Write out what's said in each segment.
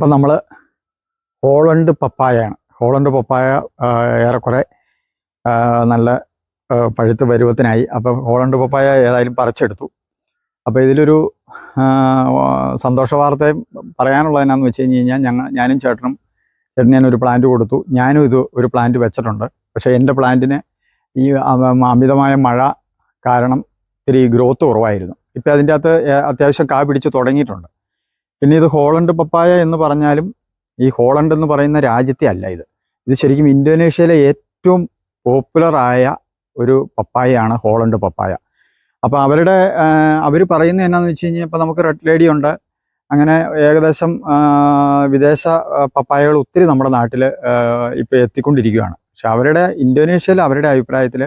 അപ്പം നമ്മൾ Holland പപ്പായയാണ്. Holland പപ്പായ ഏറെക്കുറെ നല്ല പഴുത്ത് പരുവത്തിനായി. അപ്പം ഹോളണ്ട് പപ്പായ ഏതായാലും പറിച്ചെടുത്തു. അപ്പോൾ ഇതിലൊരു സന്തോഷ വാർത്ത പറയാനുള്ളത് എന്നാന്ന് വെച്ച് കഴിഞ്ഞ് കഴിഞ്ഞാൽ ഞങ്ങൾ ഞാനും ചേട്ടനും ചേട്ടൻ ഞാൻ ഒരു പ്ലാന്റ് കൊടുത്തു. ഞാനും ഇത് ഒരു പ്ലാന്റ് വെച്ചിട്ടുണ്ട്. പക്ഷേ എന്റെ പ്ലാന്റിന് ഈ അമിതമായ മഴ കാരണം ഇത്തിരി ഗ്രോത്ത് കുറവായിരുന്നു. ഇപ്പോൾ അതിന്റെ അകത്ത് അത്യാവശ്യം കാ പിടിച്ച് തുടങ്ങിയിട്ടുണ്ട്. പിന്നെ ഇത് ഹോളണ്ട് പപ്പായ എന്ന് പറഞ്ഞാലും ഈ ഹോളണ്ട് എന്ന് പറയുന്ന രാജ്യത്തെ അല്ല ഇത്. ഇത് ശരിക്കും ഇന്തോനേഷ്യയിലെ ഏറ്റവും പോപ്പുലറായ ഒരു പപ്പായയാണ് ഹോളണ്ട് പപ്പായ. അപ്പോൾ അവരുടെ അവർ പറയുന്നത് എന്നാന്ന് വെച്ച് കഴിഞ്ഞാൽ ഇപ്പോൾ നമുക്ക് റെഡ് ലേഡി ഉണ്ട്. അങ്ങനെ ഏകദേശം വിദേശ പപ്പായകൾ ഒത്തിരി നമ്മുടെ നാട്ടിൽ ഇപ്പോൾ എത്തിക്കൊണ്ടിരിക്കുകയാണ് പക്ഷെ അവരുടെ ഇന്തോനേഷ്യയിൽ അവരുടെ അഭിപ്രായത്തിൽ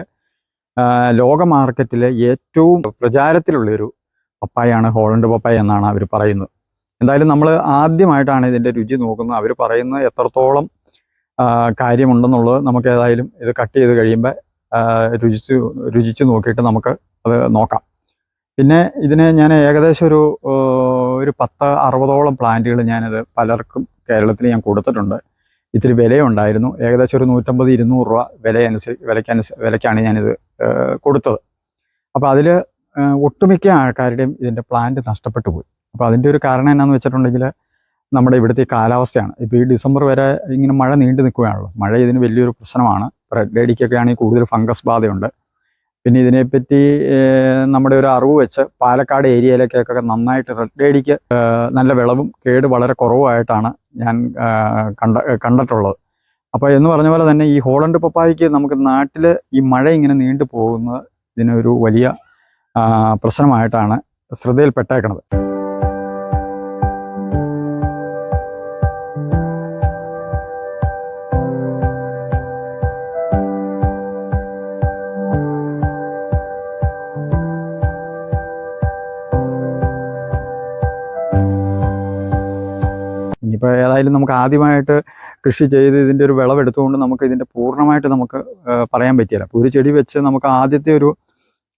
ലോക മാർക്കറ്റിലെ ഏറ്റവും പ്രചാരത്തിലുള്ളൊരു പപ്പായാണ് ഹോളണ്ട് പപ്പായ എന്നാണ് അവർ പറയുന്നത്. എന്തായാലും നമ്മൾ ആദ്യമായിട്ടാണ് ഇതിന്റെ രുചി നോക്കുന്നത്. അവർ പറയുന്ന എത്രത്തോളം കാര്യമുണ്ടെന്നുള്ളത് നമുക്ക് ഏതായാലും ഇത് കട്ട് ചെയ്ത് കഴിയുമ്പോൾ രുചിച്ച് രുചിച്ച് നോക്കിയിട്ട് നമുക്ക് അത് നോക്കാം. പിന്നെ ഇതിനെ ഞാൻ ഏകദേശം ഒരു ഒരു പത്ത് അറുപതോളം പ്ലാന്റുകൾ ഞാനത് പലർക്കും കേരളത്തിൽ ഞാൻ കൊടുത്തിട്ടുണ്ട്. ഇത്തിരി വിലയുണ്ടായിരുന്നു. ഏകദേശം ഒരു നൂറ്റമ്പത് ഇരുന്നൂറ് രൂപ വില അനുസരിച്ച് വിലയ്ക്കനുസ വിലയ്ക്കാണ് ഞാനിത് കൊടുത്തത്. അപ്പോൾ അതിൽ ഒട്ടുമിക്ക ആൾക്കാരുടെയും ഇതിന്റെ പ്ലാന്റ് നഷ്ടപ്പെട്ടു പോയി. അപ്പോൾ അതിന്റെ ഒരു കാരണം എന്നാന്ന് വെച്ചിട്ടുണ്ടെങ്കിൽ നമ്മുടെ ഇവിടുത്തെ കാലാവസ്ഥയാണ്. ഇപ്പോൾ ഈ ഡിസംബർ വരെ ഇങ്ങനെ മഴ നീണ്ടു നിൽക്കുകയാണല്ലോ. മഴ ഇതിന് വലിയൊരു പ്രശ്നമാണ്. റെഡ് ലേഡിക്കൊക്കെ ആണെങ്കിൽ കൂടുതൽ ഫംഗസ് ബാധയുണ്ട്. പിന്നെ ഇതിനെപ്പറ്റി നമ്മുടെ ഒരു അറിവ് വെച്ച് പാലക്കാട് ഏരിയയിലേക്കൊക്കെ നന്നായിട്ട് റെഡ് ലേഡിക്ക് നല്ല വിളവും കേട് വളരെ കുറവുമായിട്ടാണ് ഞാൻ കണ്ട കണ്ടിട്ടുള്ളത്. അപ്പോൾ എന്ന് പറഞ്ഞ പോലെ തന്നെ ഈ ഹോളണ്ട് പപ്പായക്ക് നമുക്ക് നാട്ടിൽ ഈ മഴ ഇങ്ങനെ നീണ്ടു പോകുന്നത് ഇതിനൊരു വലിയ പ്രശ്നമായിട്ടാണ് ശ്രദ്ധയിൽപ്പെട്ടേക്കണത്. ഇനിയിപ്പോൾ ഏതായാലും നമുക്ക് ആദ്യമായിട്ട് കൃഷി ചെയ്ത് ഇതിന്റെ ഒരു വിളവെടുത്തുകൊണ്ട് നമുക്ക് ഇതിന്റെ പൂർണമായിട്ട് നമുക്ക് പറയാൻ പറ്റില്ല അപ്പോൾ ഒരു ചെടി വെച്ച് നമുക്ക് ആദ്യത്തെ ഒരു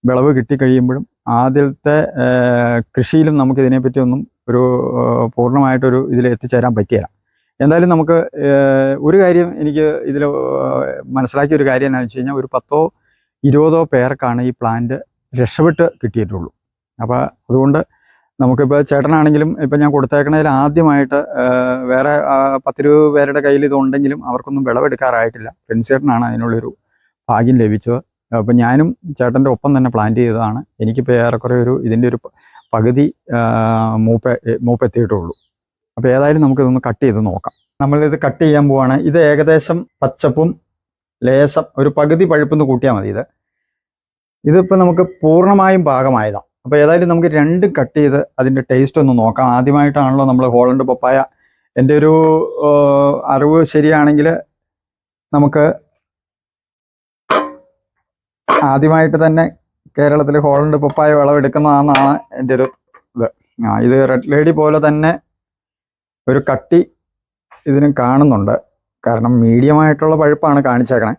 വിളവ് കിട്ടിക്കഴിയുമ്പോഴും ആദ്യത്തെ കൃഷിയിലും നമുക്ക് ഇതിനെപ്പറ്റി ഒന്നും ഒരു പൂർണമായിട്ടൊരു ഇതിൽ എത്തിച്ചേരാൻ പറ്റില്ല എന്തായാലും നമുക്ക് ഒരു കാര്യം എനിക്ക് ഇതിൽ മനസ്സിലാക്കിയ ഒരു കാര്യം എന്താണെന്ന് വെച്ച് കഴിഞ്ഞാൽ ഒരു പത്തോ ഇരുപതോ പേർക്കാണ് ഈ പ്ലാന്റ് രക്ഷപ്പെട്ട് കിട്ടിയിട്ടുള്ളൂ. അപ്പോൾ അതുകൊണ്ട് നമുക്കിപ്പോൾ ചേട്ടനാണെങ്കിലും ഇപ്പം ഞാൻ കൊടുത്തേക്കണതിൽ ആദ്യമായിട്ട് വേറെ പത്ത് പത്തിരുപത് പേരുടെ കയ്യിൽ ഇതുണ്ടെങ്കിലും അവർക്കൊന്നും വിളവെടുക്കാറായിട്ടില്ല. പെൻസേട്ടനാണ് അതിനുള്ളൊരു ഭാഗ്യം ലഭിച്ചത്. അപ്പം ഞാനും ചേട്ടന്റെ ഒപ്പം തന്നെ പ്ലാൻ ചെയ്തതാണ്. എനിക്കിപ്പോൾ ഏറെക്കുറെ ഒരു ഇതിന്റെ ഒരു പകുതി മൂപ്പ മൂപ്പ മൂപ്പെത്തിയിട്ടുള്ളൂ. അപ്പോൾ ഏതായാലും നമുക്കിതൊന്ന് കട്ട് ചെയ്ത് നോക്കാം. നമ്മളിത് കട്ട് ചെയ്യാൻ പോവാണ്. ഇത് ഏകദേശം പച്ചപ്പും ലേസം ഒരു പകുതി പഴുപ്പെന്ന് കൂട്ടിയാൽ മതി ഇത്. ഇതിപ്പോൾ നമുക്ക് പൂർണമായും പാകമായതാണ് അപ്പോൾ ഏതായാലും നമുക്ക് രണ്ട് കട്ട് ചെയ്ത് അതിന്റെ ടേസ്റ്റ് ഒന്ന് നോക്കാം. ആദ്യമായിട്ടാണല്ലോ നമ്മൾ ഹോളണ്ട് പപ്പായ. എന്റെ ഒരു അറിവ് ശരിയാണെങ്കിൽ നമുക്ക് ആദ്യമായിട്ട് തന്നെ കേരളത്തിൽ ഹോളണ്ട് പപ്പായ വിളവെടുക്കുന്നതാണെന്നാണ് എന്റെ ഒരു ഇത്. ആ ഇത് റെഡ് ലേഡി പോലെ തന്നെ ഒരു കട്ടി ഇതിന് കാണുന്നുണ്ട്. കാരണം മീഡിയമായിട്ടുള്ള പഴുപ്പാണ് കാണിച്ചേക്കണേ.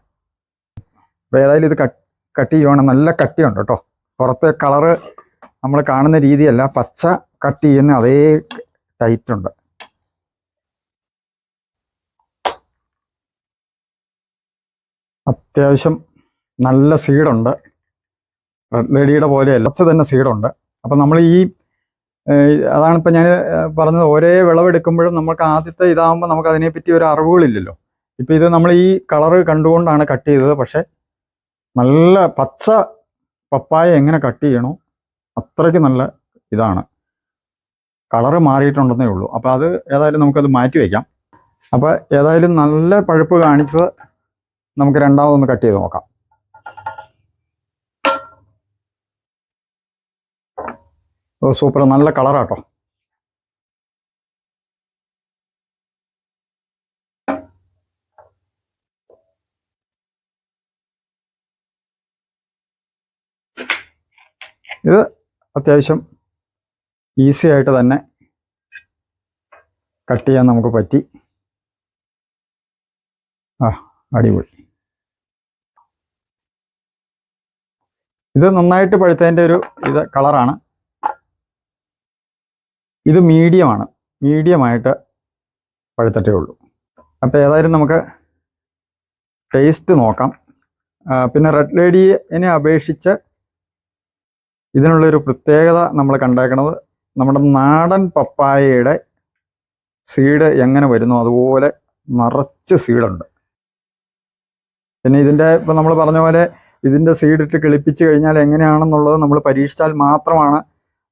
അപ്പോൾ ഏതായാലും ഇത് കട്ട് കട്ട് ചെയ്യുവാണ്. നല്ല കട്ടിയുണ്ട് കേട്ടോ. പുറത്തെ കളറ് നമ്മൾ കാണുന്ന രീതിയല്ല. പച്ച കട്ട് ചെയ്യുന്ന അതേ ടൈറ്റ് ഉണ്ട്. അത്യാവശ്യം നല്ല സീഡുണ്ട്. റെഡ് ലേഡിയുടെ പോലെയല്ല പച്ച തന്നെ സീഡുണ്ട്. അപ്പം നമ്മൾ ഈ അതാണിപ്പോൾ ഞാൻ പറഞ്ഞത് ഒരേ വിളവെടുക്കുമ്പോഴും നമുക്ക് ആദ്യത്തെ ഇതാകുമ്പോൾ നമുക്ക് അതിനെപ്പറ്റി ഒരു അറിവുകളില്ലല്ലോ. ഇപ്പം ഇത് നമ്മൾ ഈ കളറ് കണ്ടുകൊണ്ടാണ് കട്ട് ചെയ്തത്. പക്ഷേ നല്ല പച്ച പപ്പായ എങ്ങനെ കട്ട് ചെയ്യണോ അത്രയ്ക്ക് നല്ല ഇതാണ്. കളറ് മാറിയിട്ടുണ്ടെന്നേ ഉള്ളൂ. അപ്പോൾ അത് ഏതായാലും നമുക്കത് മാറ്റി വയ്ക്കാം അപ്പോൾ ഏതായാലും നല്ല പഴുപ്പ് കാണിച്ചത് നമുക്ക് രണ്ടാമതൊന്ന് കട്ട് ചെയ്ത് നോക്കാം. ഓ സൂപ്പർ. നല്ല കളറാട്ടോ ഇത് അത്യാവശ്യം ഈസി ആയിട്ട് തന്നെ കട്ട് ചെയ്യാൻ നമുക്ക് പറ്റി. ആ അടിപൊളി. ഇത് നന്നായിട്ട് പഴുത്തതിന്റെ ഒരു ഇത് കളറാണ്. ഇത് മീഡിയമാണ്. മീഡിയമായിട്ട് പഴുത്തിട്ടേ ഉള്ളൂ. അപ്പോൾ ഏതായാലും നമുക്ക് ടേസ്റ്റ് നോക്കാം. പിന്നെ റെഡ് ലേഡിയെ അപേക്ഷിച്ച് ഇതിനുള്ളൊരു പ്രത്യേകത നമ്മൾ കണ്ടേക്കണത് നമ്മുടെ നാടൻ പപ്പായയുടെ സീഡ് എങ്ങനെ വരുന്നു അതുപോലെ നിറച്ച് സീഡുണ്ട് പിന്നെ ഇതിന്റെ ഇപ്പം നമ്മൾ പറഞ്ഞ പോലെ ഇതിന്റെ സീഡിട്ട് കിളിപ്പിച്ച് കഴിഞ്ഞാൽ എങ്ങനെയാണെന്നുള്ളത് നമ്മൾ പരീക്ഷിച്ചാൽ മാത്രമാണ്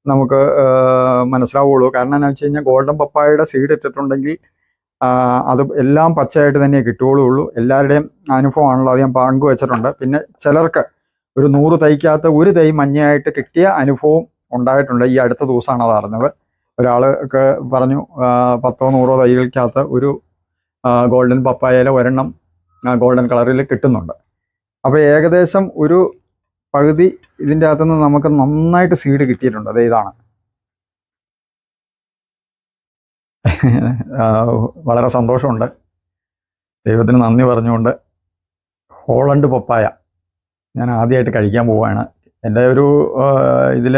നമുക്ക് മനസ്സിലാവുള്ളൂ. കാരണം എന്നാ വെച്ച് കഴിഞ്ഞാൽ ഗോൾഡൻ പപ്പായയുടെ സീഡ് ഇട്ടിട്ടുണ്ടെങ്കിൽ അത് എല്ലാം പച്ചയായിട്ട് തന്നെ കിട്ടുകയുള്ളൂ. എല്ലാവരുടെയും അനുഭവമാണല്ലോ. അത് ഞാൻ പങ്കുവച്ചിട്ടുണ്ട്. പിന്നെ ചിലർക്ക് ഒരു നൂറ് തൈക്കകത്ത് ഒരു തൈ മഞ്ഞയായിട്ട് കിട്ടിയ അനുഭവം ഉണ്ടായിട്ടുണ്ട്. ഈ അടുത്ത ദിവസമാണ് അത് അറിഞ്ഞത്. ഒരാൾ ഒക്കെ പറഞ്ഞു പത്തോ നൂറോ തൈകൾക്കകത്ത് ഒരു ഗോൾഡൻ പപ്പായയിലെ ഒരെണ്ണം ഗോൾഡൻ കളറിൽ കിട്ടുന്നുണ്ട്. അപ്പോൾ ഏകദേശം ഒരു പകുതി ഇതിന്റെ അകത്തുനിന്ന് നമുക്ക് നന്നായിട്ട് സീഡ് കിട്ടിയിട്ടുണ്ട്. അത് ഇതാണ്. വളരെ സന്തോഷമുണ്ട്. ദൈവത്തിന് നന്ദി പറഞ്ഞുകൊണ്ട് ഹോളണ്ട് പപ്പായ. ഞാൻ ആദ്യമായിട്ട് കഴിക്കാൻ പോവുകയാണ് എന്റെ ഒരു ഇതിൽ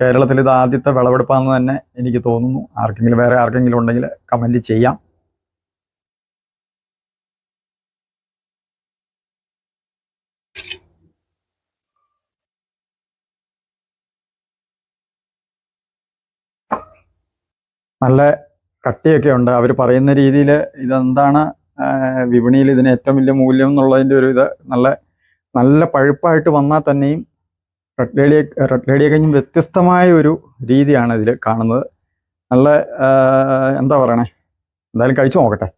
കേരളത്തിൽ ഇത് ആദ്യത്തെ വിളവെടുപ്പാണെന്ന് തന്നെ എനിക്ക് തോന്നുന്നു. ആർക്കെങ്കിലും വേറെ ആർക്കെങ്കിലും ഉണ്ടെങ്കിൽ കമന്റ് ചെയ്യാം. നല്ല കട്ടിയൊക്കെ ഉണ്ട്. അവർ പറയുന്ന രീതിയിൽ ഇതെന്താണ്? വിപണിയിൽ ഇതിന് ഏറ്റവും വലിയ മൂല്യം എന്നുള്ളതിന്റെ ഒരു ഇത് നല്ല നല്ല പഴുപ്പായിട്ട് വന്നാൽ തന്നെയും റെഡ് ലേഡിയെ റെഡ് ലേഡിയെ കഴിഞ്ഞും വ്യത്യസ്തമായ ഒരു രീതിയാണ് ഇതിൽ കാണുന്നത്. നല്ല എന്താ പറയണേ? എന്തായാലും കഴിച്ചു നോക്കട്ടെ.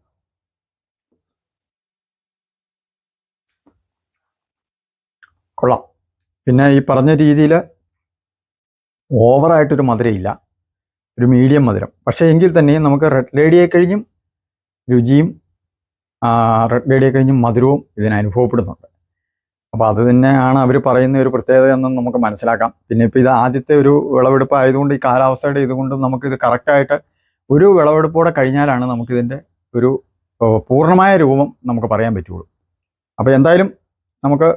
കൊള്ളാം. പിന്നെ ഈ പറഞ്ഞ രീതിയിൽ ഓവറായിട്ടൊരു മധുരയില്ല. ഒരു മീഡിയം മധുരം. പക്ഷേ എങ്കിൽ തന്നെയും നമുക്ക് റെഡ് ലേഡിയെ കഴിഞ്ഞും രുചിയും റെഡ് ലേഡിയെ കഴിഞ്ഞും മധുരവും ഇതിന് അനുഭവപ്പെടുന്നുണ്ട്. അപ്പോൾ അത് തന്നെയാണ് അവർ പറയുന്ന ഒരു പ്രത്യേകത എന്ന് നമുക്ക് മനസ്സിലാക്കാം. പിന്നെ ഇപ്പോൾ ഇത് ആദ്യത്തെ ഒരു വിളവെടുപ്പ് ആയതുകൊണ്ട് ഈ കാലാവസ്ഥയുടെ ഇത് നമുക്കിത് കറക്റ്റായിട്ട് ഒരു വിളവെടുപ്പോടെ കഴിഞ്ഞാലാണ് നമുക്കിതിന്റെ ഒരു പൂർണമായ രൂപം നമുക്ക് പറയാൻ പറ്റുള്ളൂ. അപ്പോൾ എന്തായാലും നമുക്ക്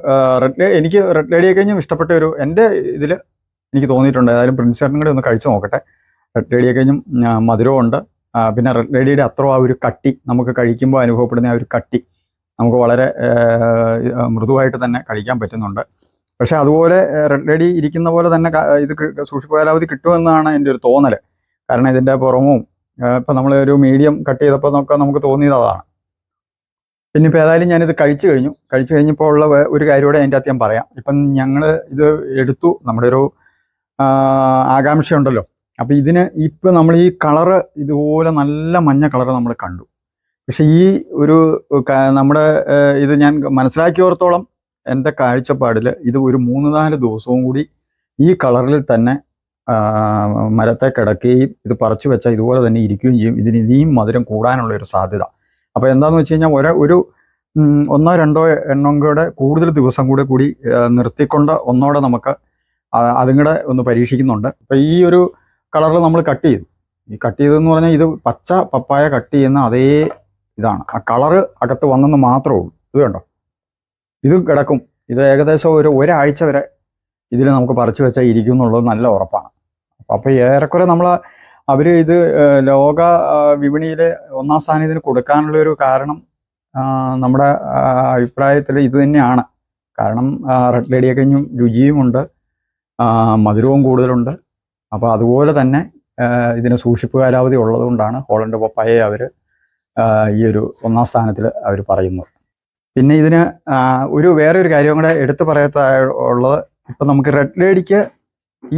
റെഡ് എനിക്ക് റെഡ് ലേഡിയെ കഴിഞ്ഞും ഇഷ്ടപ്പെട്ട ഒരു എന്റെ ഇതിൽ എനിക്ക് തോന്നിയിട്ടുണ്ട്. ഏതായാലും പ്രിൻസ് ചേട്ടനും കൂടി ഒന്ന് കഴിച്ചു നോക്കട്ടെ. റെഡ് ലേഡിയെ കഴിഞ്ഞും മധുരവും ഉണ്ട് പിന്നെ റെഡ് ലേഡിയുടെ അത്ര ആ ഒരു കട്ടി നമുക്ക് കഴിക്കുമ്പോൾ അനുഭവപ്പെടുന്ന ആ ഒരു കട്ടി നമുക്ക് വളരെ മൃദുവായിട്ട് തന്നെ കഴിക്കാൻ പറ്റുന്നുണ്ട്. പക്ഷെ അതുപോലെ റെഡി ഇരിക്കുന്ന പോലെ തന്നെ ഇത് സൂക്ഷിപ്പ് കാലാവധി കിട്ടുമെന്നാണ് എന്റെ ഒരു തോന്നൽ കാരണം ഇതിന്റെ പുറമും ഇപ്പം നമ്മൾ ഒരു മീഡിയം കട്ട് ചെയ്തപ്പോൾ നമുക്ക് നമുക്ക് തോന്നിയത് അതാണ്. പിന്നെ ഇപ്പോൾ ഏതായാലും ഞാനിത് കഴിച്ചു കഴിഞ്ഞു. കഴിച്ചു കഴിഞ്ഞപ്പോൾ ഉള്ള ഒരു കാര്യം കൂടെ അതിന്റെ അത്യം പറയാം. ഇപ്പം ഞങ്ങൾ ഇത് എടുത്തു. നമ്മുടെ ഒരു ആകാംക്ഷയുണ്ടല്ലോ. അപ്പം ഇതിന് ഇപ്പം നമ്മൾ ഈ കളറ് ഇതുപോലെ നല്ല മഞ്ഞ കളറ് നമ്മൾ കണ്ടു. പക്ഷെ ഈ ഒരു നമ്മുടെ ഇത് ഞാൻ മനസ്സിലാക്കിയോർത്തോളം എന്റെ കാഴ്ചപ്പാടിൽ ഇത് ഒരു മൂന്ന് നാല് ദിവസവും കൂടി ഈ കളറിൽ തന്നെ മരത്തെ കിടക്കുകയും ഇത് പറിച്ചു വെച്ചാൽ ഇതുപോലെ തന്നെ ഇരിക്കുകയും ചെയ്യും. ഇതിന് ഇനിയും മധുരം കൂടാനുള്ള ഒരു സാധ്യത. അപ്പോൾ എന്താണെന്ന് വെച്ച് കഴിഞ്ഞാൽ ഒരേ ഒരു ഒന്നോ രണ്ടോ എണ്ണം കൂടെ കൂടുതൽ ദിവസം കൂടെ കൂടി നിർത്തിക്കൊണ്ട് ഒന്നോടെ നമുക്ക് അതിങ്ങടെ ഒന്ന് പരീക്ഷിക്കുന്നുണ്ട്. അപ്പോൾ ഈ ഒരു കളറിൽ നമ്മൾ കട്ട് ചെയ്തു. ഈ കട്ട് ചെയ്തതെന്ന് പറഞ്ഞാൽ ഇത് പച്ച പപ്പായ കട്ട് ചെയ്യുന്ന അതേ ഇതാണ്. ആ കളറ് അകത്ത് വന്നെന്ന് മാത്രമേ ഉള്ളൂ. ഇത് കണ്ടോ? ഇത് കിടക്കും. ഇത് ഏകദേശം ഒരു ഒരാഴ്ച വരെ ഇതിൽ നമുക്ക് പറിച്ചു വെച്ചാൽ ഇരിക്കും എന്നുള്ളത് നല്ല ഉറപ്പാണ്. അപ്പോൾ ഏറെക്കുറെ നമ്മൾ അവർ ഇത് ലോക വിപണിയിൽ ഒന്നാം സ്ഥാനം ഇതിന് കൊടുക്കാനുള്ള ഒരു കാരണം നമ്മുടെ അഭിപ്രായത്തിൽ ഇത് തന്നെയാണ്. കാരണം റെഡ് ലേഡിയൊക്കെ രുചിയുമുണ്ട് മധുരവും കൂടുതലുണ്ട്. അപ്പോൾ അതുപോലെ തന്നെ ഇതിന് സൂക്ഷിപ്പ് കാലാവധി ഉള്ളതുകൊണ്ടാണ് ഹോളണ്ട് പപ്പായെ അവർ ഈ ഒരു ഒന്നാം സ്ഥാനത്തിൽ അവർ പറയുന്നു. പിന്നെ ഇതിന് ഒരു വേറെ ഒരു കാര്യം കൂടെ എടുത്തു പറയാത്ത ഉള്ളത് ഇപ്പം നമുക്ക് റെഡ് ലേഡിക്ക്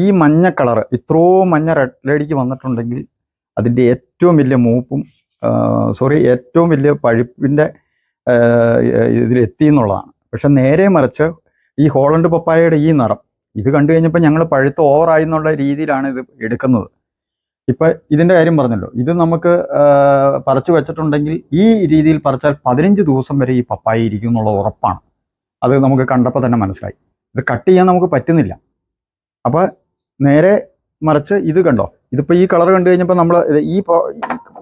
ഈ മഞ്ഞ കളർ ഇത്രയും മഞ്ഞ റെഡ് ലേഡിക്ക് വന്നിട്ടുണ്ടെങ്കിൽ അതിന്റെ ഏറ്റവും വലിയ മൂപ്പും സോറി ഏറ്റവും വലിയ പഴുപ്പിന്റെ ഇതിലെത്തി എന്നുള്ളതാണ്. പക്ഷെ നേരെ മറിച്ച് ഈ ഹോളണ്ട് പപ്പായയുടെ ഈ നിറം ഇത് കണ്ടു കഴിഞ്ഞപ്പോൾ ഞങ്ങൾ പഴുത്ത് ഓവറായി എന്നുള്ള രീതിയിലാണ് ഇത് എടുക്കുന്നത്. ഇപ്പൊ ഇതിന്റെ കാര്യം പറഞ്ഞല്ലോ. ഇത് നമുക്ക് പറിച്ചു വെച്ചിട്ടുണ്ടെങ്കിൽ ഈ രീതിയിൽ പറിച്ചാൽ പതിനഞ്ച് ദിവസം വരെ ഈ പപ്പായി ഇരിക്കും എന്നുള്ള ഉറപ്പാണ്. അത് നമുക്ക് കണ്ടപ്പോൾ തന്നെ മനസ്സിലായി. ഇത് കട്ട് ചെയ്യാൻ നമുക്ക് പറ്റുന്നില്ല. അപ്പൊ നേരെ മറിച്ച് ഇത് കണ്ടോ? ഇതിപ്പോ ഈ കളർ കണ്ടു കഴിഞ്ഞപ്പോൾ നമ്മൾ ഈ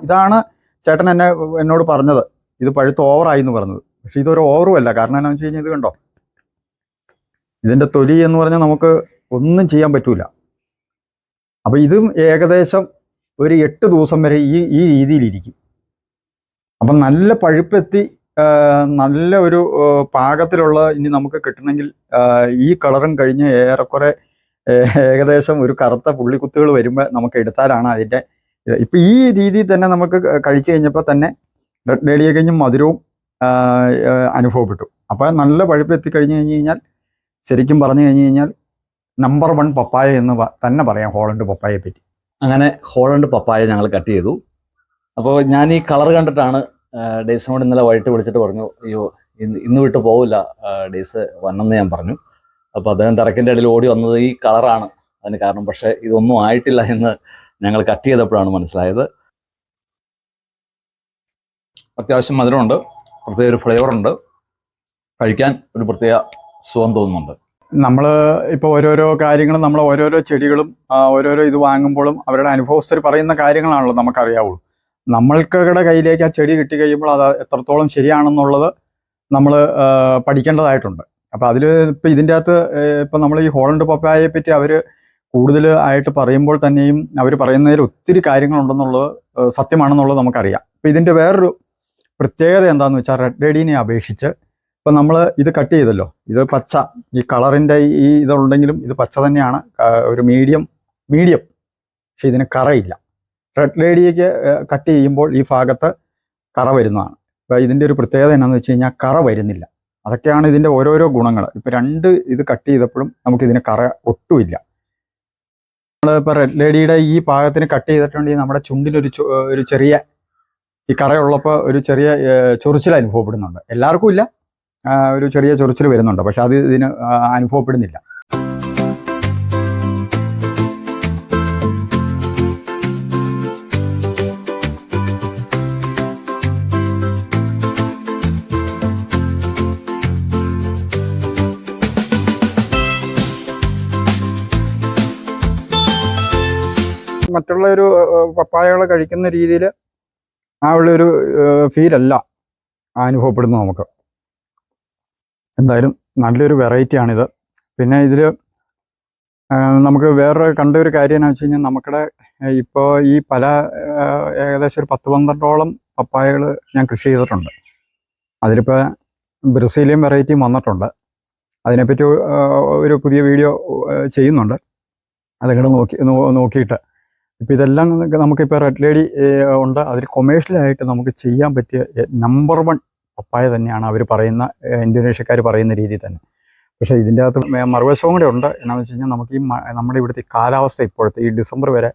ഇതാണ് ചേട്ടൻ എന്നെ എന്നോട് പറഞ്ഞത്. ഇത് പഴുത്ത് ഓവറായി എന്ന് പറഞ്ഞത്. പക്ഷെ ഇതൊരു ഓവറും അല്ല. കാരണം എന്താണെന്ന് വെച്ച് കഴിഞ്ഞാൽ ഇത് കണ്ടോ? ഇതിന്റെ തൊലി എന്ന് പറഞ്ഞാൽ നമുക്ക് ഒന്നും ചെയ്യാൻ പറ്റൂല. അപ്പൊ ഇതും ഏകദേശം ഒരു എട്ട് ദിവസം വരെ ഈ ഈ രീതിയിലിരിക്കും. അപ്പം നല്ല പഴുപ്പെത്തി നല്ല ഒരു പാകത്തിലുള്ള ഇനി നമുക്ക് കിട്ടണമെങ്കിൽ ഈ കളറും കഴിഞ്ഞ് ഏറെക്കുറെ ഏകദേശം ഒരു കറുത്ത പുള്ളിക്കുത്തുകൾ വരുമ്പോൾ നമുക്ക് എടുത്താലാണ് അതിന്റെ ഇപ്പം ഈ രീതിയിൽ തന്നെ നമുക്ക് കഴിച്ചു കഴിഞ്ഞപ്പോൾ തന്നെ റെഡ് ലേഡിയെ കഴിഞ്ഞും മധുരവും അനുഭവപ്പെട്ടു. അപ്പം നല്ല പഴുപ്പ് എത്തിക്കഴിഞ്ഞ് കഴിഞ്ഞ് കഴിഞ്ഞാൽ ശരിക്കും പറഞ്ഞു കഴിഞ്ഞ് കഴിഞ്ഞാൽ നമ്പർ വൺ പപ്പായ എന്ന് തന്നെ പറയാം ഹോളണ്ട് പപ്പായയെ പറ്റി അങ്ങനെ ഹോളണ്ട് പപ്പായ ഞങ്ങൾ കട്ട് ചെയ്തു. അപ്പോൾ ഞാൻ ഈ കളർ കണ്ടിട്ടാണ് ഡേസിനോട് ഇന്നലെ വൈകിട്ട് വിളിച്ചിട്ട് പറഞ്ഞു അയ്യോ ഇന്ന് ഇന്ന് വിട്ട് പോവില്ല ഡേസ് വന്നെന്ന് ഞാൻ പറഞ്ഞു. അപ്പോൾ അദ്ദേഹം തിരക്കിന്റെ ഇടയിൽ ഓടി വന്നത് ഈ കളറാണ് അതിന് കാരണം പക്ഷേ ഇതൊന്നും ആയിട്ടില്ല എന്ന് ഞങ്ങൾ കട്ട് ചെയ്തപ്പോഴാണ് മനസ്സിലായത്. അത്യാവശ്യം മധുരമുണ്ട് പ്രത്യേക ഒരു ഫ്ലേവർ ഉണ്ട്. കഴിക്കാൻ ഒരു പ്രത്യേക സുഖം തോന്നുന്നുണ്ട്. നമ്മൾ ഇപ്പോൾ ഓരോരോ കാര്യങ്ങളും നമ്മൾ ഓരോരോ ചെടികളും ഓരോരോ ഇത് വാങ്ങുമ്പോഴും അവരുടെ അനുഭവസ്ഥർ പറയുന്ന കാര്യങ്ങളാണല്ലോ നമുക്കറിയാവുള്ളൂ നമ്മൾക്കുടെ കയ്യിലേക്ക് ആ ചെടി കിട്ടി കഴിയുമ്പോൾ അത് എത്രത്തോളം ശരിയാണെന്നുള്ളത് നമ്മൾ പഠിക്കേണ്ടതായിട്ടുണ്ട്. അപ്പോൾ അതിൽ ഇപ്പം ഇതിന്റെ അകത്ത് ഇപ്പം നമ്മൾ ഈ ഹോളണ്ട് പപ്പായയെ പറ്റി അവർ കൂടുതൽ ആയിട്ട് പറയുമ്പോൾ തന്നെയും അവർ പറയുന്നതിൽ ഒത്തിരി കാര്യങ്ങളുണ്ടെന്നുള്ളത് സത്യമാണെന്നുള്ളത് നമുക്കറിയാം. അപ്പം ഇതിന്റെ വേറൊരു പ്രത്യേകത എന്താണെന്ന് വെച്ചാൽ റെഡ് ഡേഡിനെ അപേക്ഷിച്ച് ഇപ്പം നമ്മൾ ഇത് കട്ട് ചെയ്തല്ലോ. ഇത് പച്ച. ഈ കളറിന്റെ ഈ ഇതുണ്ടെങ്കിലും ഇത് പച്ച തന്നെയാണ്. ഒരു മീഡിയം മീഡിയം പക്ഷെ ഇതിന് കറയില്ല. റെഡ് ലേഡിയൊക്കെ കട്ട് ചെയ്യുമ്പോൾ ഈ ഭാഗത്ത് കറ വരുന്നതാണ്. അപ്പോൾ ഇതിന്റെ ഒരു പ്രത്യേകത എന്നാന്ന് വെച്ച് കഴിഞ്ഞാൽ കറ വരുന്നില്ല. അതൊക്കെയാണ് ഇതിന്റെ ഓരോരോ ഗുണങ്ങൾ ഇപ്പം രണ്ട് ഇത് കട്ട് ചെയ്തപ്പോഴും നമുക്ക് ഇതിന് കറ ഒട്ടുമില്ല. നമ്മൾ നമ്മളിപ്പോൾ റെഡ് ലേഡിയുടെ ഈ ഭാഗത്തിന് കട്ട് ചെയ്തിട്ടുണ്ടെങ്കിൽ നമ്മുടെ ചുണ്ടിലൊരു ഒരു ചെറിയ ഈ കറയുള്ളപ്പോൾ ഒരു ചെറിയ ചൊറിച്ചിൽ അനുഭവപ്പെടുന്നുണ്ട്. എല്ലാവർക്കും ഇല്ല. ഒരു ചെറിയ ചൊറിച്ചിൽ വരുന്നുണ്ട്. പക്ഷെ അത് ഇതിന് അനുഭവപ്പെടുന്നില്ല. മറ്റുള്ള ഒരു പപ്പായകൾ കഴിക്കുന്ന രീതിയിൽ ആ ഉള്ളൊരു ഫീലല്ല അനുഭവപ്പെടുന്നത് നമുക്ക്. എന്തായാലും നല്ലൊരു വെറൈറ്റിയാണിത് പിന്നെ ഇതിൽ നമുക്ക് വേറൊരു കണ്ട ഒരു കാര്യം എന്ന് വെച്ച് കഴിഞ്ഞാൽ നമുക്കിടെ ഇപ്പോൾ ഈ പല ഏകദേശം ഒരു പത്ത് പന്ത്രണ്ടോളം പപ്പായകൾ ഞാൻ കൃഷി ചെയ്തിട്ടുണ്ട്. അതിലിപ്പോൾ ബ്രസീലിയൻ വെറൈറ്റിയും വന്നിട്ടുണ്ട്. അതിനെപ്പറ്റി ഒരു പുതിയ വീഡിയോ ചെയ്യുന്നുണ്ട്. അതിങ്ങോട്ട് നോക്കി നോക്കിയിട്ട്. ഇപ്പം ഇതെല്ലാം നമുക്കിപ്പോൾ റെഡ് ലേഡി ഉണ്ട്. അതിൽ കൊമേഴ്ഷ്യലായിട്ട് നമുക്ക് ചെയ്യാൻ പറ്റിയ നമ്പർ വൺ പപ്പായ തന്നെയാണ് അവർ പറയുന്ന ഇന്തോനേഷ്യക്കാർ പറയുന്ന രീതി തന്നെ. പക്ഷേ ഇതിന്റെ അകത്ത് മറുവശവും കൂടെ ഉണ്ട്. എന്നാന്ന് വെച്ച് കഴിഞ്ഞാൽ നമുക്ക് ഈ നമ്മുടെ ഇവിടുത്തെ കാലാവസ്ഥ ഇപ്പോഴത്തെ ഈ ഡിസംബർ വരെ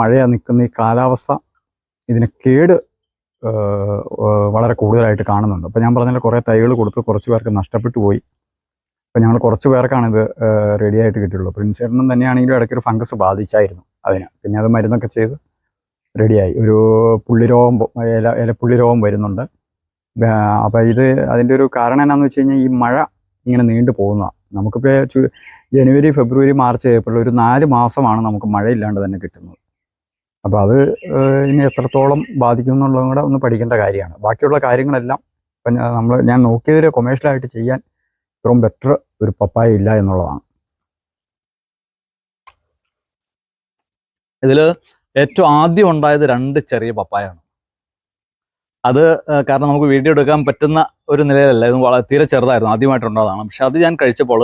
മഴയാ നിൽക്കുന്ന ഈ കാലാവസ്ഥ ഇതിന് കേട് വളരെ കൂടുതലായിട്ട് കാണുന്നുണ്ട്. അപ്പോൾ ഞാൻ പറഞ്ഞാൽ കുറേ തൈകൾ കൊടുത്ത് കുറച്ച് പേർക്ക് നഷ്ടപ്പെട്ടു പോയി. അപ്പോൾ ഞങ്ങൾ കുറച്ച് പേർക്കാണ് ഇത് റെഡി ആയിട്ട് കിട്ടിയുള്ളൂ പ്രിൻസ് ചേട്ടനും തന്നെയാണെങ്കിലും ഇടയ്ക്ക് ഒരു ഫംഗസ് ബാധിച്ചായിരുന്നു അതിന്. പിന്നെ അത് മരുന്നൊക്കെ ചെയ്ത് റെഡിയായി ഒരു പുള്ളിരോഗം ഇല ഇലപ്പുള്ളി വരുന്നുണ്ട്. അപ്പോൾ ഇത് അതിന്റെ ഒരു കാരണം എന്നാന്ന് വെച്ച് കഴിഞ്ഞാൽ ഈ മഴ ഇങ്ങനെ നീണ്ടു പോകുന്നതാണ് നമുക്കിപ്പോൾ ജനുവരി ഫെബ്രുവരി മാർച്ച് ഏപ്രിൽ ഒരു നാല് മാസമാണ് നമുക്ക് മഴയില്ലാണ്ട് തന്നെ കിട്ടുന്നത്. അപ്പോൾ അത് ഇനി എത്രത്തോളം ബാധിക്കും എന്നുള്ളതും കൂടെ ഒന്ന് പഠിക്കേണ്ട കാര്യമാണ്. ബാക്കിയുള്ള കാര്യങ്ങളെല്ലാം ഇപ്പം നമ്മൾ ഞാൻ നോക്കിയതിൽ കൊമേഴ്ഷ്യലായിട്ട് ചെയ്യാൻ ഇത്രയും ബെറ്റർ ഒരു പപ്പായ ഇല്ല എന്നുള്ളതാണ്. ഇതിൽ ഏറ്റവും ആദ്യം ഉണ്ടായത് രണ്ട് ചെറിയ പപ്പായാണ്. അത് കാരണം നമുക്ക് വീഡിയോ എടുക്കാൻ പറ്റുന്ന ഒരു നിലയിലല്ല. ഇത് വളരെ തീരെ ചെറുതായിരുന്നു. ആദ്യമായിട്ടുണ്ടായതാണ് പക്ഷെ അത് ഞാൻ കഴിച്ചപ്പോൾ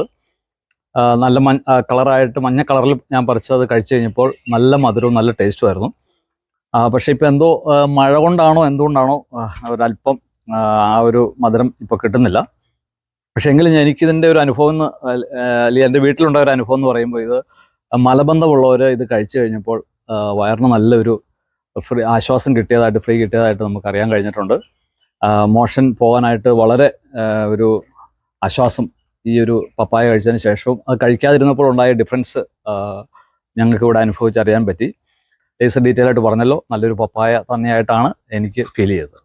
നല്ല മഞ്ഞ കളറായിട്ട് മഞ്ഞ കളറിൽ ഞാൻ പറിച്ചത് കഴിച്ചു കഴിഞ്ഞപ്പോൾ നല്ല മധുരവും നല്ല ടേസ്റ്റും ആയിരുന്നു. പക്ഷേ പക്ഷെ ഇപ്പം എന്തോ മഴ കൊണ്ടാണോ എന്തുകൊണ്ടാണോ ഒരല്പം ആ, ഒരു മധുരം ഇപ്പോൾ കിട്ടുന്നില്ല. പക്ഷേ എങ്കിലും എനിക്കിതിന്റെ ഒരു അനുഭവം എന്ന് അല്ലെങ്കിൽ എന്റെ വീട്ടിലുണ്ടായ ഒരു അനുഭവം എന്ന് പറയുമ്പോൾ ഇത് മലബന്ധമുള്ളവർ ഇത് കഴിച്ചു കഴിഞ്ഞപ്പോൾ വയറിന് നല്ലൊരു ഫ്രീ ആശ്വാസം കിട്ടിയതായിട്ട് ഫ്രീ കിട്ടിയതായിട്ട് നമുക്ക് അറിയാൻ കഴിഞ്ഞിട്ടുണ്ട് മോഷൻ പോകാനായിട്ട് വളരെ ഒരു ആശ്വാസം ഈ ഒരു പപ്പായ കഴിച്ചതിന് ശേഷവും അത് കഴിക്കാതിരുന്നപ്പോൾ ഉണ്ടായ ഡിഫറൻസ് ഞങ്ങൾക്ക് ഇവിടെ അനുഭവിച്ചറിയാൻ പറ്റി. ലേസർ ഡീറ്റെയിൽ ആയിട്ട് പറഞ്ഞല്ലോ നല്ലൊരു പപ്പായ തന്നെയായിട്ടാണ് എനിക്ക് ഫീൽ ചെയ്തത്.